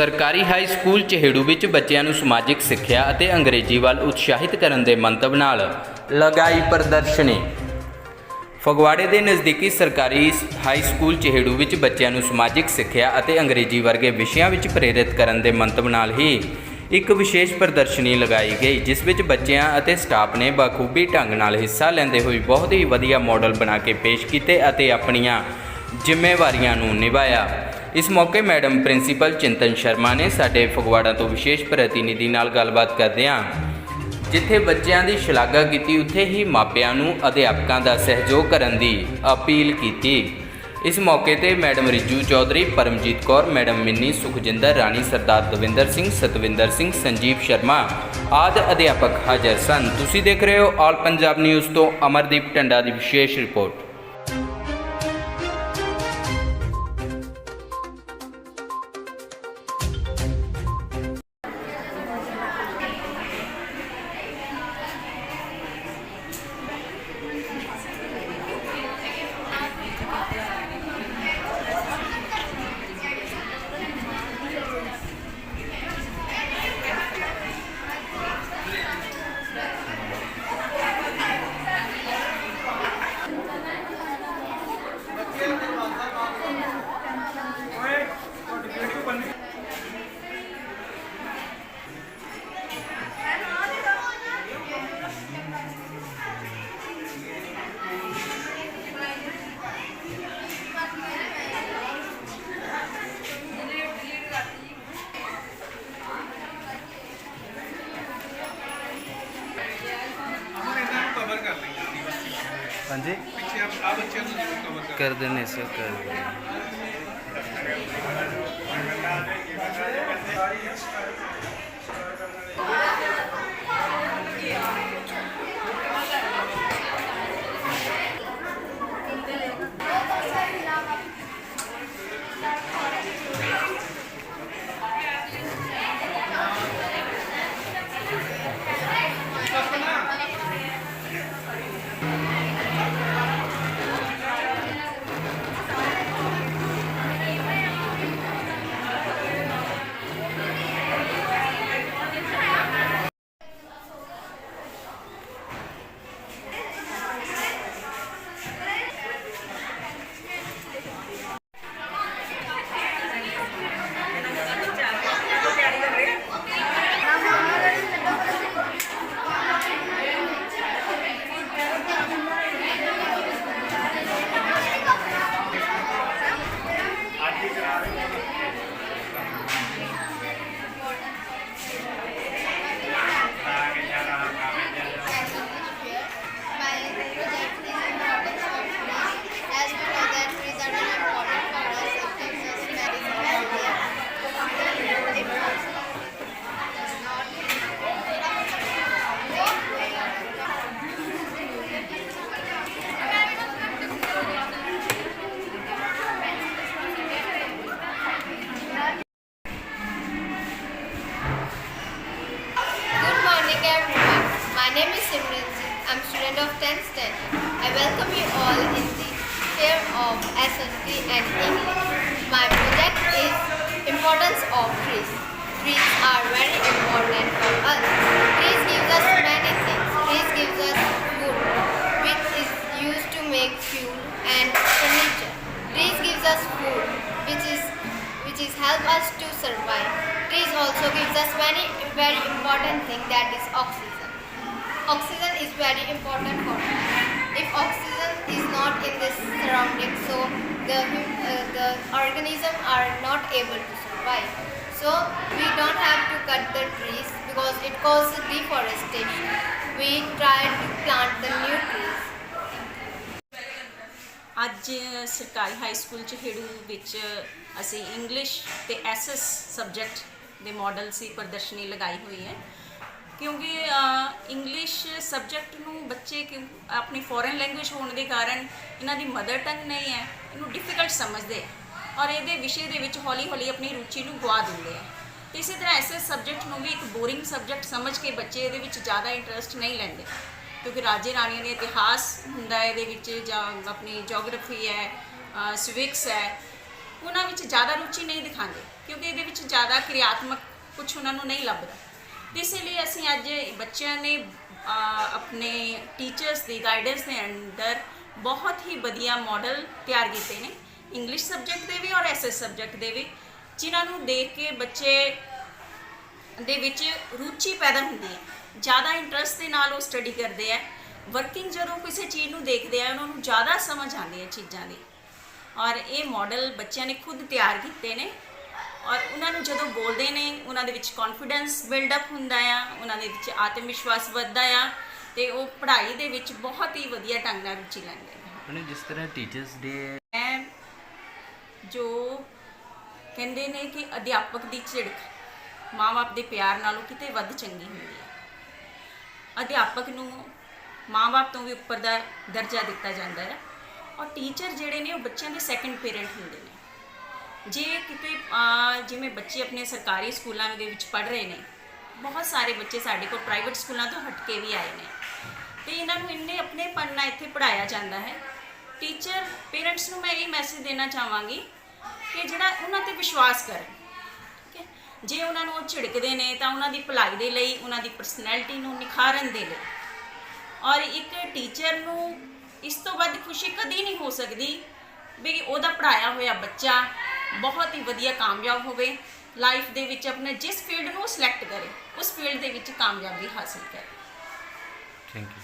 ਸਰਕਾਰੀ high school Chaheru ਵਿੱਚ ਬੱਚਿਆਂ ਨੂੰ ਸਮਾਜਿਕ ਸਿੱਖਿਆ ਅਤੇ ਅੰਗਰੇਜ਼ੀ ਵੱਲ ਉਤਸ਼ਾਹਿਤ ਕਰਨ ਦੇ ਮੰਤਵ ਨਾਲ ਲਗਾਈ ਪ੍ਰਦਰਸ਼ਨੀ। ਫਗਵਾੜੇ ਦੇ ਨਜ਼ਦੀਕੀ ਸਰਕਾਰੀ ਹਾਈ ਸਕੂਲ ਚਹੇੜੂ ਵਿੱਚ ਬੱਚਿਆਂ ਨੂੰ ਸਮਾਜਿਕ ਸਿੱਖਿਆ ਅਤੇ ਅੰਗਰੇਜ਼ੀ ਵਰਗੇ ਵਿਸ਼ਿਆਂ ਵਿੱਚ ਪ੍ਰੇਰਿਤ ਕਰਨ ਦੇ ਮੰਤਵ ਨਾਲ ਹੀ ਇੱਕ ਵਿਸ਼ੇਸ਼ ਪ੍ਰਦਰਸ਼ਨੀ ਲਗਾਈ ਗਈ, ਜਿਸ ਵਿੱਚ ਬੱਚਿਆਂ ਅਤੇ ਸਟਾਫ ਨੇ ਬਾਖੂਬੀ ਢੰਗ ਨਾਲ ਹਿੱਸਾ ਲੈਂਦੇ ਹੋਏ ਬਹੁਤ ਹੀ ਵਧੀਆ ਮਾਡਲ ਬਣਾ ਕੇ ਪੇਸ਼ ਕੀਤੇ ਅਤੇ ਆਪਣੀਆਂ ਜ਼ਿੰਮੇਵਾਰੀਆਂ ਨੂੰ ਨਿਭਾਇਆ। ਇਸ ਮੌਕੇ ਮੈਡਮ ਪ੍ਰਿੰਸੀਪਲ ਚਿੰਤਨ ਸ਼ਰਮਾ ਨੇ ਸਾਡੇ ਫਗਵਾੜਾ ਤੋਂ ਵਿਸ਼ੇਸ਼ ਪ੍ਰਤੀਨਿਧੀ ਨਾਲ ਗੱਲਬਾਤ ਕਰਦਿਆਂ ਜਿੱਥੇ ਬੱਚਿਆਂ ਦੀ ਸ਼ਲਾਘਾ ਕੀਤੀ, ਉੱਥੇ ਹੀ ਮਾਪਿਆਂ ਨੂੰ ਅਧਿਆਪਕਾਂ ਦਾ ਸਹਿਯੋਗ ਕਰਨ ਦੀ ਅਪੀਲ ਕੀਤੀ। ਇਸ ਮੌਕੇ ਤੇ ਮੈਡਮ ਰਿਜੂ ਚੌਧਰੀ, ਪਰਮਜੀਤ ਕੌਰ, ਮੈਡਮ ਮਿੰਨੀ, ਸੁਖਜਿੰਦਰ ਰਾਣੀ, ਸਰਦਾਰ ਦਵਿੰਦਰ ਸਿੰਘ, ਸਤਵਿੰਦਰ ਸਿੰਘ, ਸੰਜੀਵ ਸ਼ਰਮਾ ਆਦਿ ਅਧਿਆਪਕ ਹਾਜ਼ਰ ਸਨ। ਤੁਸੀਂ ਦੇਖ ਰਹੇ ਹੋ ਆਲ ਪੰਜਾਬ ਨਿਊਜ਼ ਤੋਂ ਅਮਰਦੀਪ ਟੰਡਾ ਦੀ ਵਿਸ਼ੇਸ਼ ਰਿਪੋਰਟ। ਹਾਂਜੀ? ਪਿੱਛੇ ਆ ਆ ਬੱਚਿਆਂ ਨੂੰ ਜ਼ਰੂਰ ਕਵਰ ਕਰ। ਕਰ ਦੇਣੇ ਸਰ ਕਰ My name is Simranjit. I'm student of 10th standard. I welcome you all in the fair of SST and English. My project is importance of trees. Trees are very important for us. Trees gives us many things. Trees gives us food, which is used to make fuel and furniture. Trees gives us food, which is which is help us to survive. Trees also gives us very very important thing that is oxygen. Oxygen is very important for us. If oxygen is not in this surrounding, so the hum- uh, the organism are not able to survive. So we don't have to cut the trees because it causes deforestation. We try to plant the new trees. ਅੱਜ ਸਰਕਾਰੀ high school Chaheru ਵਿੱਚ ਅਸੀਂ English ਤੇ SS subject ਦੇ model ਸੀ ਪ੍ਰਦਰਸ਼ਨੀ ਲਗਾਈ ਹੋਈ ਹੈ ਕਿਉਂਕਿ ਇੰਗਲਿਸ਼ ਸਬਜੈਕਟ ਨੂੰ ਬੱਚੇ ਕਿ ਆਪਣੀ ਫੋਰਨ ਲੈਂਗੁਏਜ ਹੋਣ ਦੇ ਕਾਰਨ ਇਹਨਾਂ ਦੀ ਮਦਰ ਟੰਗ ਨਹੀਂ ਹੈ, ਇਹਨੂੰ ਡਿਫਿਕਲਟ ਸਮਝਦੇ ਆ ਔਰ ਇਹਦੇ ਵਿਸ਼ੇ ਦੇ ਵਿੱਚ ਹੌਲੀ ਹੌਲੀ ਆਪਣੀ ਰੁਚੀ ਨੂੰ ਗਵਾ ਦਿੰਦੇ ਆ। ਤੇ ਇਸੇ ਤਰ੍ਹਾਂ ਐਸਐਸ ਸਬਜੈਕਟ ਨੂੰ ਵੀ ਇੱਕ ਬੋਰਿੰਗ ਸਬਜੈਕਟ ਸਮਝ ਕੇ ਬੱਚੇ ਇਹਦੇ ਵਿੱਚ ਜ਼ਿਆਦਾ ਇੰਟਰਸਟ ਨਹੀਂ ਲੈਂਦੇ। ਕਿਉਂਕਿ ਰਾਜੇ ਰਾਣੀਆਂ ਦੇ ਇਤਿਹਾਸ ਹੁੰਦਾ ਇਹਦੇ ਵਿੱਚ ਜਾਂ ਆਪਣੀ ਜੀਓਗ੍ਰਾਫੀ ਹੈ ਸਿਵਿਕਸ ਹੈ, ਉਹਨਾਂ ਵਿੱਚ ਜ਼ਿਆਦਾ ਰੁਚੀ ਨਹੀਂ ਦਿਖਾਉਂਦੇ। ਕਿਉਂਕਿ ਇਹਦੇ ਵਿੱਚ ਜ਼ਿਆਦਾ ਕਿਰਿਆਤਮਕ ਕੁਝ ਉਹਨਾਂ ਨੂੰ ਨਹੀਂ ਲੱਭਦਾ। ਤੇ ਇਸੇ ਲਈ ਅਸੀਂ ਅੱਜ ਬੱਚਿਆਂ ਨੇ ਆਪਣੇ ਟੀਚਰਸ ਦੀ ਗਾਈਡੈਂਸ ਦੇ ਅੰਦਰ ਬਹੁਤ ਹੀ ਵਧੀਆ ਮਾਡਲ ਤਿਆਰ ਕੀਤੇ ਨੇ। ਇੰਗਲਿਸ਼ ਸਬਜੈਕਟ ਦੇ ਵੀ ਔਰ ਐਸਐਸ ਸਬਜੈਕਟ ਦੇ ਵੀ, ਜਿਨ੍ਹਾਂ ਨੂੰ ਦੇਖ ਕੇ ਬੱਚੇ ਦੇ ਵਿੱਚ ਰੁਚੀ ਪੈਦਾ ਹੁੰਦੀ ਹੈ। ਜ਼ਿਆਦਾ ਇੰਟਰਸਟ ਦੇ ਨਾਲ ਉਹ ਸਟੱਡੀ ਕਰਦੇ ਆ ਵਰਕਿੰਗ ਜਦੋਂ ਕਿਸੇ ਚੀਜ਼ ਨੂੰ ਦੇਖਦੇ ਆ ਉਹਨਾਂ ਨੂੰ ਜ਼ਿਆਦਾ ਸਮਝ ਆਉਂਦੀ ਹੈ ਚੀਜ਼ਾਂ ਦੀ। ਔਰ ਇਹ ਮਾਡਲ ਬੱਚਿਆਂ ਨੇ ਖੁਦ ਤਿਆਰ ਕੀਤੇ ਨੇ। ਔਰ ਉਹਨਾਂ ਨੂੰ ਜਦੋਂ ਬੋਲਦੇ ਨੇ ਉਹਨਾਂ ਦੇ ਵਿੱਚ ਕੌਨਫੀਡੈਂਸ ਬਿਲਡ ਅਪ ਹੁੰਦਾ ਆ ਉਹਨਾਂ ਦੇ ਵਿੱਚ ਆਤਮ ਵਿਸ਼ਵਾਸ ਵੱਧਦਾ ਆ ਤੇ ਉਹ ਪੜ੍ਹਾਈ ਦੇ ਵਿੱਚ ਬਹੁਤ ਹੀ ਵਧੀਆ ਢੰਗ ਨਾਲ ਰੁਚੀ ਲੈਂਦੇ ਨੇ। ਜਿਸ ਤਰ੍ਹਾਂ ਟੀਚਰਸ ਡੇ ਜੋ ਕਹਿੰਦੇ ਨੇ ਕਿ ਅਧਿਆਪਕ ਦੀ ਝਿੜਕ ਮਾਂ-ਬਾਪ ਦੇ ਪਿਆਰ ਨਾਲੋਂ ਕਿਤੇ ਵੱਧ ਚੰਗੀ ਹੁੰਦੀ ਹੈ ਅਧਿਆਪਕ ਨੂੰ ਮਾਂ-ਬਾਪ ਤੋਂ ਵੀ ਉੱਪਰ ਦਾ ਦਰਜਾ ਦਿੱਤਾ ਜਾਂਦਾ ਹੈ ਔਰ ਟੀਚਰ ਜਿਹੜੇ ਨੇ ਉਹ ਬੱਚਿਆਂ ਦੇ ਸੈਕੰਡ ਪੇਰੈਂਟ ਹੁੰਦੇ ਨੇ। ਜੇ ਕਿਤੇ ਜਿਵੇਂ ਬੱਚੇ ਆਪਣੇ ਸਰਕਾਰੀ ਸਕੂਲਾਂ ਦੇ ਵਿੱਚ ਪੜ੍ਹ ਰਹੇ ਨੇ, ਬਹੁਤ ਸਾਰੇ ਬੱਚੇ ਸਾਡੇ ਕੋਲ ਪ੍ਰਾਈਵੇਟ ਸਕੂਲਾਂ ਤੋਂ ਹਟ ਕੇ ਵੀ ਆਏ ਨੇ। ਤੇ ਇਹਨਾਂ ਨੂੰ ਇੰਨੇ ਆਪਣੇ ਨਾਲ ਇੱਥੇ ਪੜਾਇਆ ਜਾਂਦਾ ਹੈ। ਟੀਚਰ ਪੇਰੈਂਟਸ ਨੂੰ ਮੈਂ ਇਹ ਮੈਸੇਜ ਦੇਣਾ ਚਾਹਾਂਗੀ ਕਿ ਜਿਹੜਾ ਉਹਨਾਂ ਤੇ ਵਿਸ਼ਵਾਸ ਕਰਨ, ਠੀਕ ਹੈ? ਜੇ ਉਹਨਾਂ ਨੂੰ ਉਹ ਝਿੜਕਦੇ ਨੇ ਤਾਂ ਉਹਨਾਂ ਦੀ ਭਲਾਈ ਦੇ ਲਈ, ਉਹਨਾਂ ਦੀ ਪਰਸਨੈਲਿਟੀ ਨੂੰ ਨਿਖਾਰਨ ਦੇ ਲਈ। ਔਰ ਇੱਕ ਟੀਚਰ ਨੂੰ ਇਸ ਤੋਂ ਵੱਧ ਖੁਸ਼ੀ ਕਦੀ ਨਹੀਂ ਹੋ ਸਕਦੀ ਵੀ ਉਹਦਾ ਪੜਾਇਆ ਹੋਇਆ ਬੱਚਾ ਬਹੁਤ ਹੀ ਵਧੀਆ ਕਾਮਯਾਬ ਹੋਵੇ। ਲਾਈਫ ਦੇ ਵਿੱਚ ਆਪਣੇ ਜਿਸ ਫੀਲਡ ਨੂੰ ਸਿਲੈਕਟ ਕਰੇ, ਉਸ ਫੀਲਡ ਦੇ ਵਿੱਚ ਕਾਮਯਾਬੀ ਹਾਸਲ ਕਰੇ। Thank you